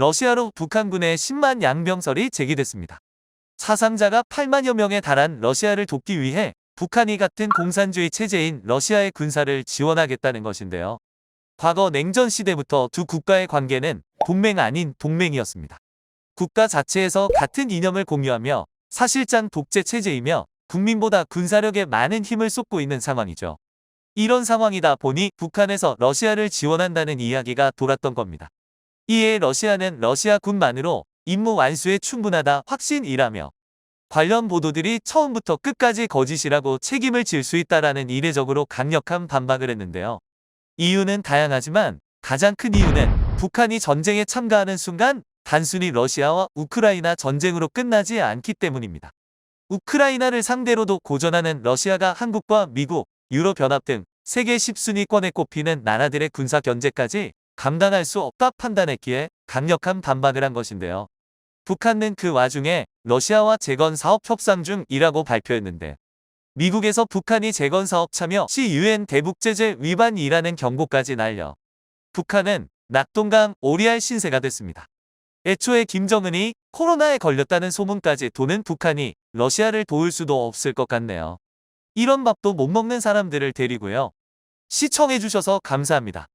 러시아로 북한군의 10만 양병설이 제기됐습니다. 사상자가 8만여 명에 달한 러시아를 돕기 위해 북한이 같은 공산주의 체제인 러시아의 군사를 지원하겠다는 것인데요. 과거 냉전 시대부터 두 국가의 관계는 동맹 아닌 동맹이었습니다. 국가 자체에서 같은 이념을 공유하며 사실상 독재 체제이며 국민보다 군사력에 많은 힘을 쏟고 있는 상황이죠. 이런 상황이다 보니 북한에서 러시아를 지원한다는 이야기가 돌았던 겁니다. 이에 러시아는 러시아 군만으로 임무 완수에 충분하다 확신이라며 관련 보도들이 처음부터 끝까지 거짓이라고 책임을 질 수 있다라는 이례적으로 강력한 반박을 했는데요. 이유는 다양하지만 가장 큰 이유는 북한이 전쟁에 참가하는 순간 단순히 러시아와 우크라이나 전쟁으로 끝나지 않기 때문입니다. 우크라이나를 상대로도 고전하는 러시아가 한국과 미국, 유럽연합 등 세계 10순위권에 꼽히는 나라들의 군사 견제까지 감당할 수 없다 판단했기에 강력한 반박을 한 것인데요. 북한은 그 와중에 러시아와 재건 사업 협상 중이라고 발표했는데 미국에서 북한이 재건 사업 참여 시 유엔 대북 제재 위반이라는 경고까지 날려 북한은 낙동강 오리알 신세가 됐습니다. 애초에 김정은이 코로나에 걸렸다는 소문까지 도는 북한이 러시아를 도울 수도 없을 것 같네요. 이런 밥도 못 먹는 사람들을 데리고요. 시청해주셔서 감사합니다.